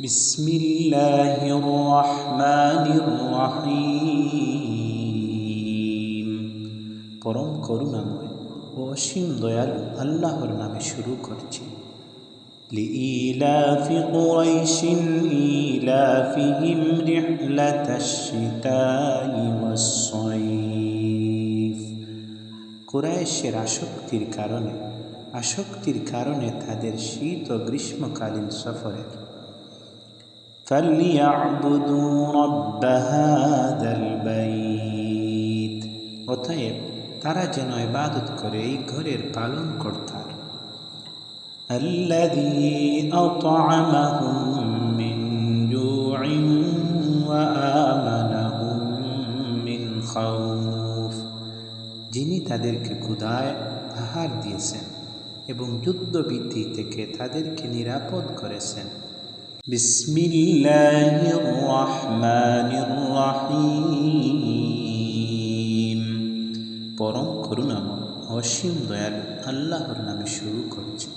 بسم الله الرحمن الرحيم পরম করুণাময় ও অসীম দয়ালু আল্লাহর নামে শুরু করছি لإيلاف قريش إيلافهم رحلة الشتاء والصيف কুরাইশের আসক্তির কারণে আসক্তির কারণে তাদের শীত ও গ্রীষ্মকালীন সফরের فليعبدوا رب هذا البيت অতএব তারা যেন ইবাদত করে এই ঘরের পালন কর্তার الذي أطعمهم من جوع وآمنهم من خوف যিনি তাদেরকে ক্ষুধায় আহার দিয়েছেন এবং যুদ্ধবিদ্ধি থেকে তাদেরকে নিরাপদ করেছেন বিসমিল্লাহির রহমানির রহিম পরম করুণাময় অসীম দয়ালু আল্লাহর নামে শুরু করছি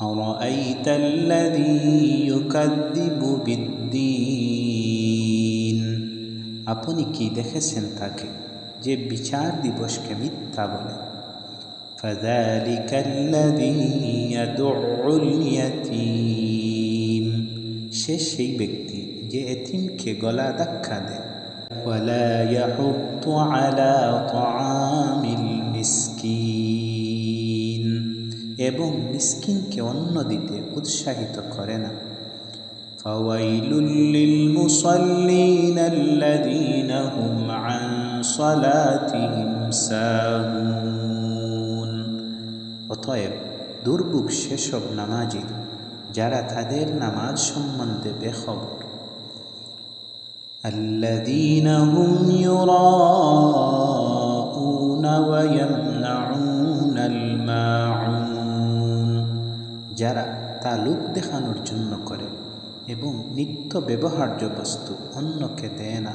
أرأيت الذي يكذب بالدين আপনি কি দেখেছেন তাকে যে বিচার দিবসকে মিথ্যা বলে فذلك الذي يدع اليتيم সে সেই ব্যক্তি যে এতিমকে গলা ধাক্কা দেয় ولا يحض على طعام المسكين এবং মিসকিনকে অন্ন দিতে উৎসাহিত করে না فويل للمصلين الذين هم عن صلاتهم ساهون অতএব দুর্ভোগ সেসব নামাজির যারা তাদের নামাজ সম্বন্ধে বেখবর الذين هم يراءون ويمنعون الماعون যারা তা লোক দেখানোর জন্য করে এবং নিত্য ব্যবহার্য বস্তু অন্যকে দেয় না